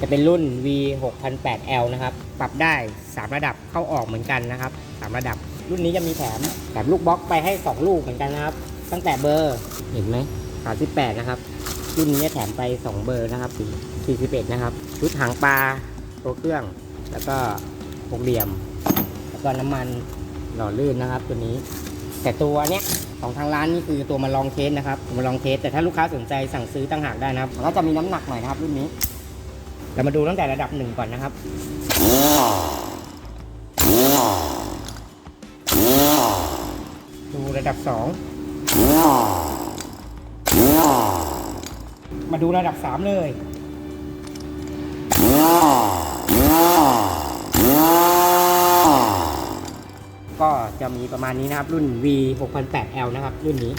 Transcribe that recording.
จะเป็นรุ่น V 6 0 0 L นะครับ ปรับได้ 3 ระดับเข้าออกเหมือนกันนะครับ 3 ระดับ รุ่นนี้จะมีแถมแถมลูกบล็อกไปให้ 2 ลูกเหมือนกันนะครับ ตั้งแต่เบอร์เห็นไหม38 นะครับ รุ่นนี้จะแถมไป 2 เบอร์นะครับ41 นะครับ ชุดหางปลาตัวเครื่อง แล้วก็หกเหลี่ยม แล้วก็น้ำมันหล่อลื่นนะครับ ตัวนี้ แต่ตัวเนี้ยของทางร้านนี่คือตัวมาลองเทสนะครับมาลองเทสแต่ถ้าลูกค้าสนใจสั่งซื้อต่างหากได้นะครับมันก็จะมีน้ำหนักหน่อยนะครับรุ่นนี้ เรามาดูตั้งแต่ระดับหนึ่งก่อนนะครับ ดูระดับสองมาดูระดับสามเลยก็จะมีประมาณนี้นะครับ รุ่น V 6008L นะครับ รุ่นนี้